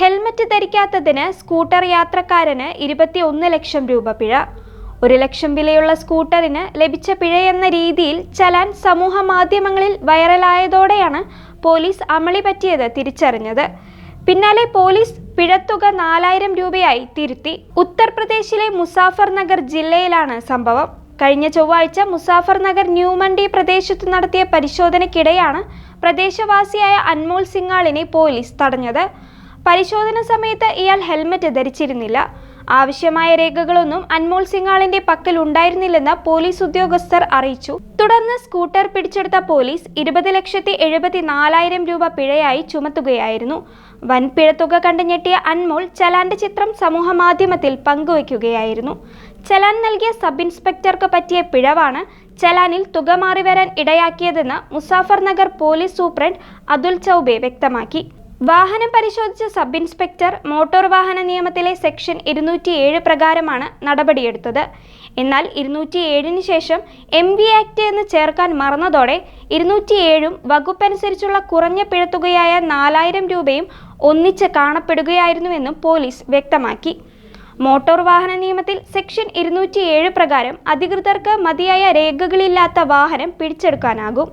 Helmet ധരിക്കാത്തതിന് scooter യാത്രക്കാരന് ഇരുപത്തിയൊന്ന് ലക്ഷം രൂപ പിഴ. ഒരു ലക്ഷം വിലയുള്ള സ്കൂട്ടറിന് ലഭിച്ച പിഴയെന്ന രീതിയിൽ ചലാൻ സമൂഹ മാധ്യമങ്ങളിൽ വൈറലായതോടെയാണ് പോലീസ് അമളി പറ്റിയത് തിരിച്ചറിഞ്ഞത്. പിന്നാലെ പോലീസ് പിഴത്തുക നാലായിരം രൂപയായി തിരുത്തി. ഉത്തർപ്രദേശിലെ മുസാഫർ നഗർ ജില്ലയിലാണ് സംഭവം. കഴിഞ്ഞ ചൊവ്വാഴ്ച മുസാഫർ നഗർ ന്യൂമണ്ടി പ്രദേശത്ത് നടത്തിയ പരിശോധനയ്ക്കിടെയാണ് പ്രദേശവാസിയായ അൻമോൾ സിംഗാളിനെ പോലീസ് തടഞ്ഞത്. പരിശോധന സമയത്ത് ഇയാൾ ഹെൽമറ്റ് ധരിച്ചിരുന്നില്ല. ആവശ്യമായ രേഖകളൊന്നും അൻമോൾ സിംഗാളിന്റെ പക്കൽ ഉണ്ടായിരുന്നില്ലെന്ന് പോലീസ് ഉദ്യോഗസ്ഥർ അറിയിച്ചു. തുടർന്ന് സ്കൂട്ടർ പിടിച്ചെടുത്ത പോലീസ് ഇരുപത് ലക്ഷത്തി എഴുപത്തി നാലായിരം രൂപ പിഴയായി ചുമത്തുകയായിരുന്നു. വൻ പിഴത്തുക കണ്ടു ഞെട്ടിയ അൻമോൾ ചലാന്റെ ചിത്രം സമൂഹമാധ്യമത്തിൽ പങ്കുവയ്ക്കുകയായിരുന്നു. ചലാൻ നൽകിയ സബ് ഇൻസ്പെക്ടർക്ക് പറ്റിയ പിഴവാണ് ചലാനിൽ തുക മാറി വരാൻ ഇടയാക്കിയതെന്ന് Muzaffarnagar police superintendent Atul Choubey വ്യക്തമാക്കി. വാഹനം പരിശോധിച്ച സബ് ഇൻസ്പെക്ടർ മോട്ടോർ വാഹന നിയമത്തിലെ സെക്ഷൻ ഇരുന്നൂറ്റി ഏഴ് പ്രകാരമാണ് നടപടിയെടുത്തത്. എന്നാൽ ഇരുന്നൂറ്റി ഏഴിന് ശേഷം എം വി ആക്ട് എന്ന് ചേർക്കാൻ മറന്നതോടെ ഇരുന്നൂറ്റി ഏഴും വകുപ്പനുസരിച്ചുള്ള കുറഞ്ഞ പിഴത്തുകയായ നാലായിരം രൂപയും ഒന്നിച്ച് കാണപ്പെടുകയായിരുന്നുവെന്നും പോലീസ് വ്യക്തമാക്കി. മോട്ടോർ വാഹന നിയമത്തിൽ സെക്ഷൻ ഇരുന്നൂറ്റി ഏഴ് പ്രകാരം അധികൃതർക്ക് മതിയായ രേഖകളില്ലാത്ത വാഹനം പിടിച്ചെടുക്കാനാകും.